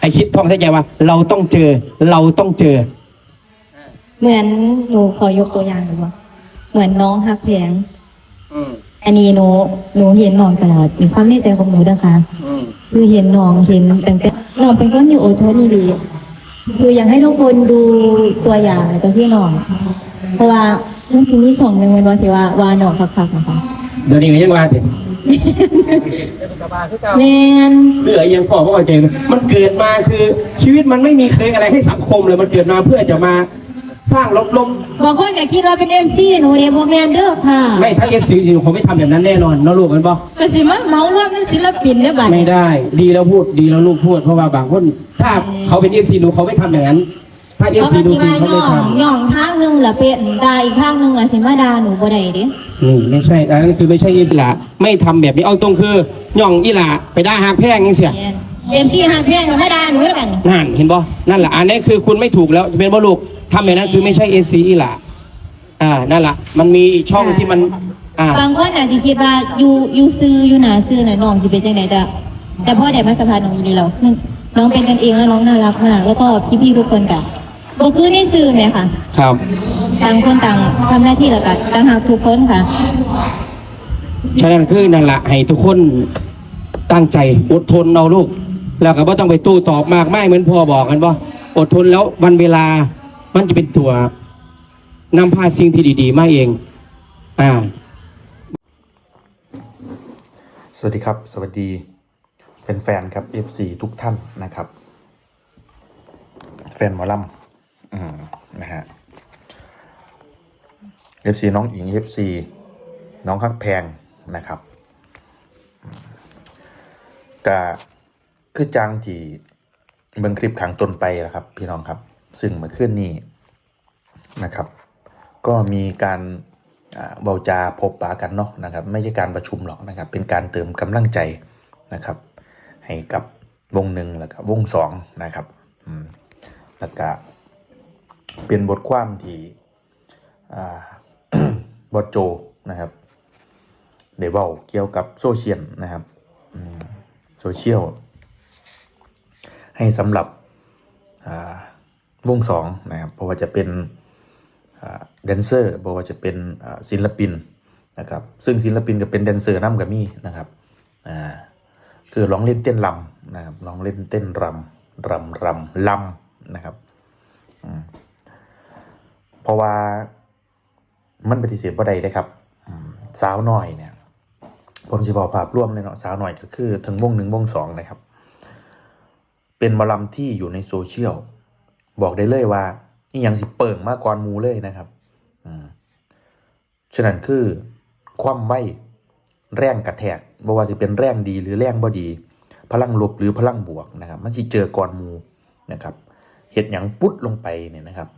ให้คิดท่องใส่ใจว่า เราต้องเจอ เราต้องเจอ เหมือนหนูขอยกตัวอย่างหนูว่าเหมือนน้องฮักแพงอืมอันนี้หนูหนูเห็นน้องตลอดมีความในใจของหนูนะคะอืมคือเห็นน้องเห็นตั้งแต่น้องเป็นคนที่อดทนดีคืออยากให้ทุกคนดูตัวอย่างในตัวที่น้อง เพราะว่าเรื่องที่นี่สองหนึ่งมันว่าสิว่าว่าน้องคักๆนะคะเดี๋ยวนี้ก็ยังว่าถึง แมนเหลือยังพอเพราะว่าเจมันเกิดมาคือชีวิตมันไม่มีเคยอะไรให้สังคมเลยมันเกิดมาเพื่อจะมาสร้างลมลมบางคนก็คิดว่าเป็นเอ็มซีหนูเองโมแมนเด้อค่ะ ไม่ถ้าเอฟซีเขาไม่ทำแบบนั้นแน่นอนเนาะลูกมันบอกก็สิมาเหมารวมเป็นศิลปินได้อบัดไม่ได้ ดีแล้วพูดดีแล้วลูกพูดเพราะว่าบางคน ถ้าเขาเป็นเอฟซีหนูเขาไม่ทำอย่างนั้น ถ้าเอฟเขาซีก็ดูสิดีว่าเขาย่ไม่องทำย่องทางหนึงละเป็นดาอีกทางหนึงละสิมาดาหนูบ่ได้เด้นี่ไม่ใช่อันนั้นคือไม่ใช่อีหลาไม่ทำแบบนี้เอาตรงคือย่องอีหลาไปได้หางแพงยังเสียเอ็มซีหักแพงกับมาดาหนูแล้วกันนั่นเห็นบ่นั่นแหละอันนี้คือคุณไม่ถูกแล้วเป็นบ่ลูกทำแบบนั้นคือไม่ใช่เอฟซีอีหลาอ่านั่นแหละมันมีช่องที่มันอ่าบางคนอาจจะคิดว่าอยู่อยู่ซื้ออยู่หนาซื้อน่ะน้องสิเป็นจังไดแต่แต่พอได้มาสัมภาษณ์น้องอยู่นี่แล้วน้องเป็นกันเองแล้วน้องน่ารักมากแล้วก็พี่ๆทุกคนก็บ่ คือในซื้อแหมค่ะ ครับ ต่างคนต่างทำหน้าที่แล้วก็ต่างหากทุกคนค่ะ ฉะนั้นคือนั่นแหละให้ทุกคนตั้งใจอดทนเอาลูก แล้วก็บ่ต้องไปตู้ตอบมากไม่เหมือนพ่อบอกกันบ่อดทนแล้ววันเวลามันจะเป็นตัวนำพาสิ่งที่ดี ๆ มาเอง อ่า สวัสดีครับ สวัสดีแฟนๆครับ FC ทุกท่านนะครับ แฟนหมอลำอืม นะฮะ FC น้องหญิง FC น้องฮักแพงนะครับก็คือจังที่เบิ่งคลิปขังตนไปแล้วครับ พี่น้องครับ ซึ่งเมื่อคืนนี้นะครับ ก็มีการอ่าเบาจาพบปะกันเนาะนะครับ ไม่ใช่การประชุมหรอกนะครับ เป็นการเติมกำลังใจนะครับ ให้กับวงหนึ่งแล้วก็วงสองนะครับแล้วก็ เป็นบทความที่อ่าบทโจนะครับเดเวลเกี่ยวกับโซเชียลนะครับโซเชียลให้สำหรับอ่าวงสองนะครับเพราะว่าจะเป็นแดนเซอร์บอกว่าจะเป็นศิลปินนะครับซึ่งศิลปินก็เป็นแดนเซอร์น้ำกับมี่นะครับอ่าคือร้องเล่นเต้นรำนะครับร้องเล่นเต้นรำรำรำลำนะครับอืม เพราะว่ามันปฏิเสธว่าใดได้ครับสาวหน้อยเนี่ยผมสิบอกภาพร่วมเลยเนาะสาวหน้อยก็คือทั้งวงหนึ่งวงสองนะครับ เป็นมอลำที่อยู่ในโซเชียลบอกได้เลยว่านี่ยังสิเปิ่งมากกว่ามูเลยนะครับฉะนั้นคือความไวแรงกระแทกบ่ว่าสิเป็นแรงดีหรือแรงบ่ดี พลังลบหรือพลังบวกนะครับ มันสิเจอก่อนมูนะครับเห็ดหยังปุ๊ดลงไปเนี่ยนะครับ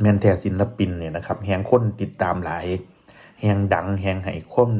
แมนแทศิลปินเนี่ยนะครับแหงคนติดตามหลายแหงดังแหงให้คน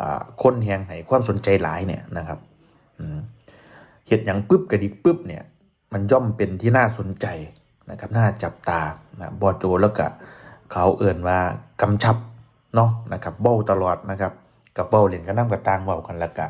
อ่าคนแหงให้ความสนใจหลายเนี่ยนะครับเห็ดอย่างปุ๊บกระดิกปุ๊บเนี่ยมันย่อมเป็นที่น่าสนใจนะครับน่าจับตานะบอโจแล้วก็เขาเอื่นว่ากำชับเนาะนะครับเบ้าตลอดนะครับกับเบ้าเล่นก็นั่งกับตางเบ้ากันแล้วก็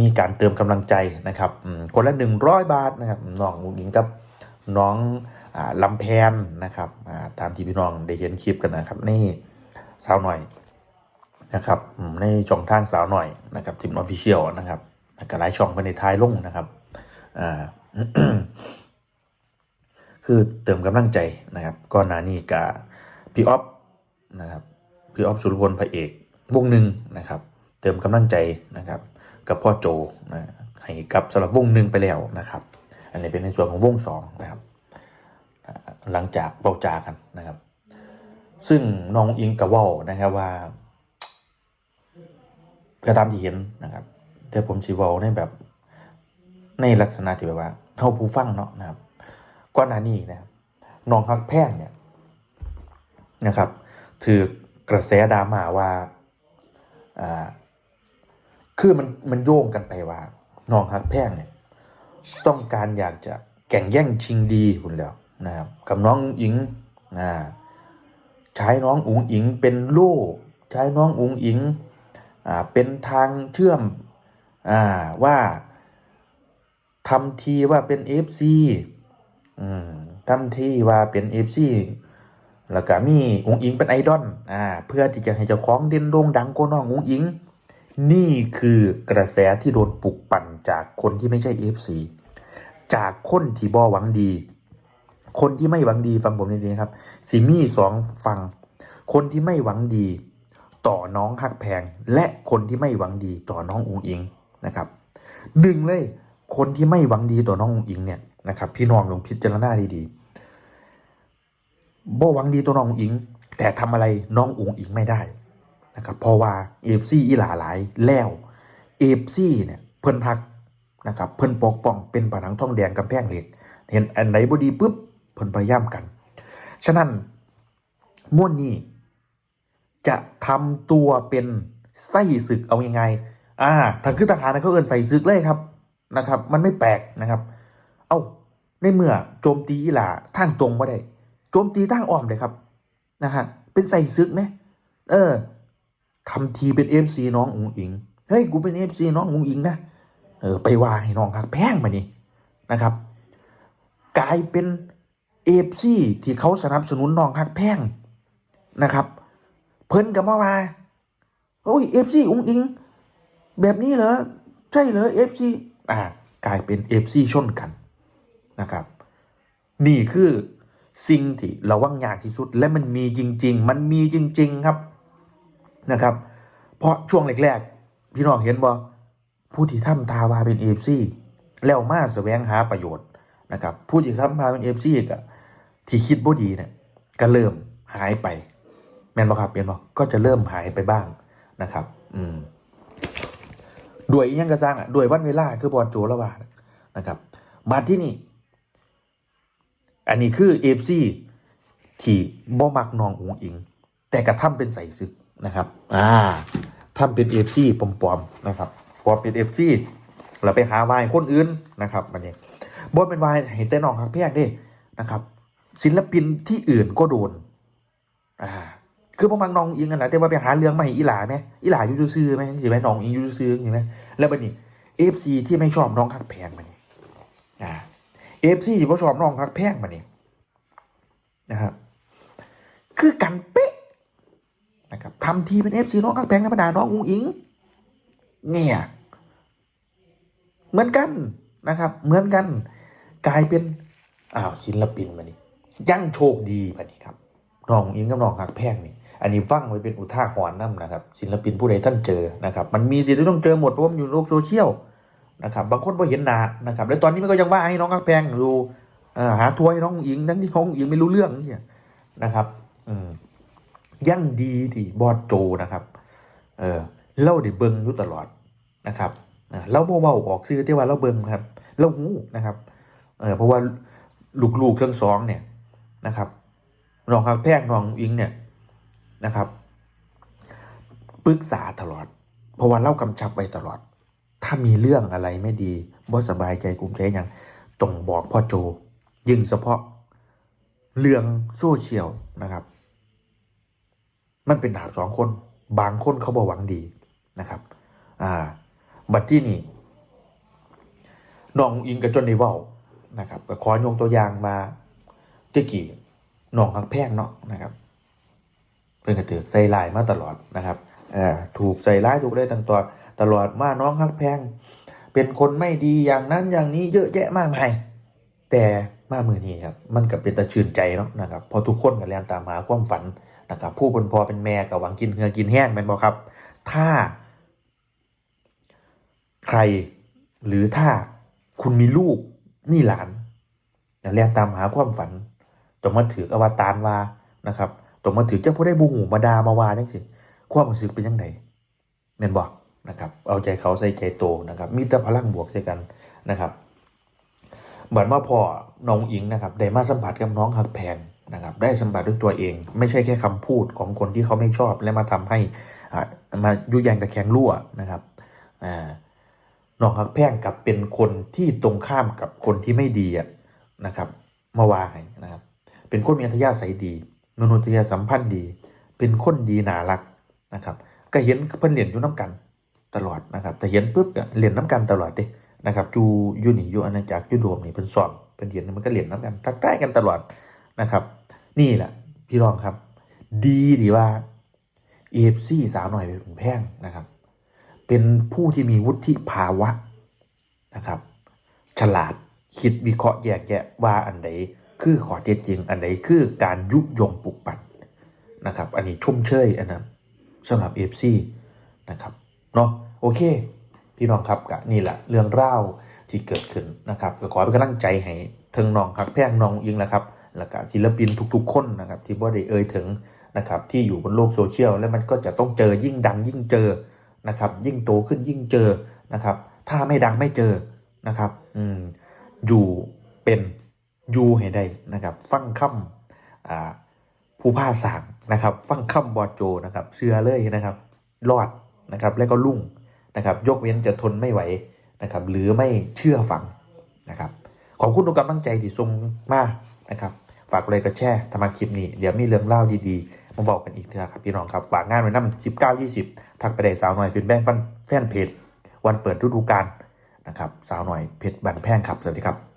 มีการเติมกำลังใจนะครับคนละหนึ่งร้อยบาทนะครับน้องหญิงกับน้อง ลำแพนนะครับตามที่พี่น้องได้เห็นคลิปกันนะครับนี่สาวหน่อยนะครับในช่องทางสาวหน่อยนะครับทีมออฟฟิเชียลนะครับก็หลายช่องไปในท้ายลงนะครับคือเติมกำลังใจนะครับก่อนานี้กับพี่ออฟนะครับพี่ออฟสุรพลพระเอกวงหนึ่งนะครับ เติมกำลังใจนะครับ กับพ่อโจนะให้กับสำหรับวงหนึ่งไปแล้วนะครับ อันนี้เป็นในส่วนของวงสองนะครับ หลังจากเบาจากันนะครับ ซึ่งน้องอิงกับว่านะครับว่าก็ตามที่เห็นนะครับแต่ผมสิเว้าในแบบ ในลักษณะที่แบบว่าเข้าผู้ฟังเนาะนะครับก่อนหน้านี้นะครับน้องฮักแพงเนี่ยนะครับ ถือกระแสดราม่าว่าอ่าคือมันมันโยงกันไปว่าน้องฮักแพงเนี่ย ต้องการอยากจะแข่งแย่งชิงดีคุณแล้ว นะครับกับน้องหญิงอ่าใช้น้องอุ๋งอิงเป็นโล่ใช้น้องอุ๋งอิงอ่าเป็นทางเชื่อมอ่าว่าทำทีว่าเป็น FC อืมทำทีว่าเป็น FC แล้วก็มีอุ้งอิงเป็นไอดอลอ่าเพื่อที่จะให้เจ้าของเด่นโด่งดังกว่าน้องอุ้งอิง นี่คือกระแสที่โดนปลุกปั่นจากคนที่ไม่ใช่ FC จากคนที่บ่หวังดี คนที่ไม่หวังดีฟังผมดีๆครับสิมี่สองฟัง คนที่ไม่หวังดี ต่อน้องฮักแพง และคนที่ไม่หวังดีต่อน้องอุงอิงนะครับหนึ่งเลย คนที่ไม่หวังดีต่อน้องอุงอิงเนี่ยนะครับ พี่น้องลองพิจารณาดีๆบ่หวังดีต่อน้องอุงอิง แต่ทำอะไรน้องอุงอิงไม่ได้นะครับเพราะว่าเอฟซีอีหลาหลายแล้วเอฟซีเนี่ยเพิ่นพักนะครับเพิ่นปกป้องเป็นผนังทองแดงกำแพงเหล็ก เห็นอันไหนบดีปุ๊บ เพิ่นพยายามกัน ฉะนั้นม้วนนี้จะทำตัวเป็นไส้ศึกเอาอยังไงอ่าทางคือทหารนะเขาเอินใส่ศึกเลยครับนะครับ มันไม่แปลกนะครับ เอ้าในเมื่อโจมตีอีหลาทางตรงมาได้โจมตีทางอ้อมเลยครับนะฮะเป็นใส่ศึกไหมเออทำทีเป็นเอฟซีน้องอุ๋งอิงเฮ้ยกูเป็นเอฟซีน้องอุ๋งอิงนะเออไปว่าให้น้องหักแพงมานี่นะครับ กลายเป็น เอฟซีที่เขาสนับสนุนน้องหักแพงนะครับ เพิ่นกับมาว่าโอ้ยเอฟซีอุ้งอิง แบบนี้เหรอ ใช่เหรอเอฟซีอ่ากลายเป็นเอฟซีชนกันนะครับ นี่คือสิ่งที่ระวังยากที่สุดและมันมีจริง ๆ มันมีจริง ๆครับนะครับ เพราะช่วงแรกๆพี่น้องเห็นบ่ผู้ที่ทำทาวาเป็นเอฟซีแล้วมาแสวงหาประโยชน์นะครับ ผู้ที่ทำมาเป็นเอฟซีก็ ที่คิดบ่ดีเนี่ยก็เริ่มหายไป แมนบอครับเมนบอก็จะเริ่มหายไปบ้างนะครับ อืมด้วยยังกระซังอะด้วยวันเวลาคือบอลโจละวานะครับ มาที่นี่ อันนี้คือเอฟซีที่บ่มักนองอุงอิง แต่กระทำเป็นใส่ซึกนะครับ อ่าทำเป็นเอฟซีปลอมๆนะครับพอเป็นเอฟซีเราไปหาวายคนอื่นนะครับมันนี้บ่เป็นวายให้แต่น้องหักเพียกด้นะครับ ศิลปินที่อื่นก็โดน อ่า คือพวกมังน้องอิงกันแหละแต่ว่าไปหาเรื่องมาให้อีหลาไหมอีหลายู่ซื่อไหมสิไหมน้องอิงยู่ซื่อๆใช่ไหมแล้วบัดนี้เอฟซีที่ไม่ชอบน้องฮักแพงมานี่อ่าเอฟซีที่ไม่ชอบน้องฮักแพงมานี่นะครับคือกันเป๊ะนะครับทำทีเป็นเอฟซีน้องฮักแพงธรรมดาน้องอุงอิง เนี่ยเหมือนกันนะครับ เหมือนกัน กลายเป็นอ้าวศิลปินมานี่ ยังโชคดีมานี่ครับน้องอิงกับน้องหักแพงนี่อันนี้ฟังไว้เป็นอุทาหรณ์นํนะครับ ศิลปินผู้ใดท่านเจอนะครับ มันมีสิทธิ์ที่ต้องเจอหมดเพราะว่ามันอยู่ในโลกโซเชียลนะครับ บางคนพอเห็นหนานะครับ แล้วตอนนี้มันก็ยังว่าให้น้องหักแพงดูหาทัวร์ให้น้องอิงทั้งที่น้องอิงไม่รู้เรื่องนี่นะครับ อืมยั่งดีที่บอดโจนะครับ เออเล่าได้เบิ่งอยู่ตลอดนะครับอ่าเราบ่เว้าออกซื้อที่ว่าเราเบิ่งครับเราหูนะครับ เออเพราะว่าลูกๆทั้งสองเนี่ย นะครับน้องฮักแพงน้องอิงเนี่ยนะครับปรึกษาตลอด เพราะว่าเล่ากำชับไว้ตลอด ถ้ามีเรื่องอะไรไม่ดีบ่สบายใจกุมใจอย่างต้องบอกพ่อโจ ยิ่งเฉพาะเรื่องโซเชียลนะครับ มันเป็นดาบสองคน บางคนเขาบอกหวังดีนะครับ อ่า บัดที่นี่น้องอิงกับจนในเว้านะครับก็ขอยกตัวอย่างมา ตะกี้น้องฮักแพงเนาะนะครับเพื่อนก็ถือใส่ลายมาตลอดนะครับเอ่อถูกใส่ร้ายถูกได้ตั้งตัวตลอดว่าน้องฮักแพง เป็นคนไม่ดีอย่างนั้นอย่างนี้เยอะแยะมากมายแต่มามือนี้ครับมันก็เป็นตะชื่นใจเนาะนะครับพอทุกคนก็แรงตามหาความฝันนะครับผู้เป็นพ่อเป็นแม่กับหวังกินเหือกินแห้งแม่นบ่ครับ ถ้า ใครหรือถ้าคุณมีลูกมีหลานอย่าแรงตามหาความฝัน ต้องมาถืออวตารว่านะครับต้องมาถือเจ้าผู้ได้บูหูมาดามาวาจังสิความรู้สึกเป็นยังไงเม่นบอกนะครับ เอาใจเขาใส่ใจโตนะครับ มีแต่พลังบวกใส่กันนะครับบัดมาพอน้องอิงนะครับได้มาสัมผัสกับน้องหักแพงนะครับได้สัมผัสด้วยตัวเอง ไม่ใช่แค่คำพูดของคนที่เขาไม่ชอบ และมาทำให้มายุยงตะแคงรั่วนะครับน้องฮักแพงกับเป็นคนที่ตรงข้ามกับคนที่ไม่ดีนะครับมาว่าให้นะครับ เป็นคนมีอัธยาศัยดีมนุษยสัมพันธ์ดี เป็นคนดีน่ารักนะครับ ก็เห็นเพิ่นเรียนอยู่น้ำกันตลอดนะครับแต่เห็นปุ๊บก็เรียนน้ำกันตลอดเด้นะครับจูยูนี่ยูอาณาจักรยูโดมนี่เป็นสอบเป็นเหรียญมันก็เหรียญน้ำกันทักใกล้กันตลอดนะครับ นี่แหละพี่รองครับ ดีดีว่าเอฟซีสาวหน่อยเป็นแพงนะครับ เป็นผู้ที่มีวุฒิภาวะนะครับ ฉลาดคิดวิเคราะห์แยกแยะว่าอันใด คือขอเท็จจริง อันใดคือการยุยงปลุกปั่นนะครับ อันนี้ชุ่มเชยอันนั้นสำหรับเอฟซีนะครับเนาะโอเค พี่น้องครับกะนี่แหละเรื่องเล่าวที่เกิดขึ้นนะครับก็ขอเป็นกำลังใจให้เทิงน้องครับแพงน้องยิงนะครับแล้วก็ศิลปินทุกๆ คนนะครับ ที่บ่ได้เอ่ยถึงนะครับ ที่อยู่บนโลกโซเชียลแล้วมันก็จะต้องเจอยิ่งดังยิ่งเจอนะครับ ยิ่งโตขึ้นยิ่งเจอนะครับ ถ้าไม่ดังไม่เจอนะครับ อืมอยู่เป็น อยู่ให้ได้นะครับ ฟังคำอ่าผู้าสางนะครับ ฟังคำบอดโจนะครับเชื่อเลยนะครับ รอดนะครับแล้วก็ลุ่งนะครับ ยกเว้นจะทนไม่ไหวนะครับ หรือไม่เชื่อฟังนะครับ ขอบคุณทุกกำลังใจที่ส่งมานะครับ ฝากเลยก็แชร์ทำมาคลิปนี้ เดี๋ยวมีเรื่องเล่าดีๆ มาบอกกันอีกทีครับพี่น้องครับฝากงานไว้น้ำสิบเก้ายี่สิบทักไปได้สาวหน่อยเป็นแบงค์แฟนเพจวันเปิดฤดูกาลนะครับ สาวหน่อยเพจบันแพงครับสวัสดีครับ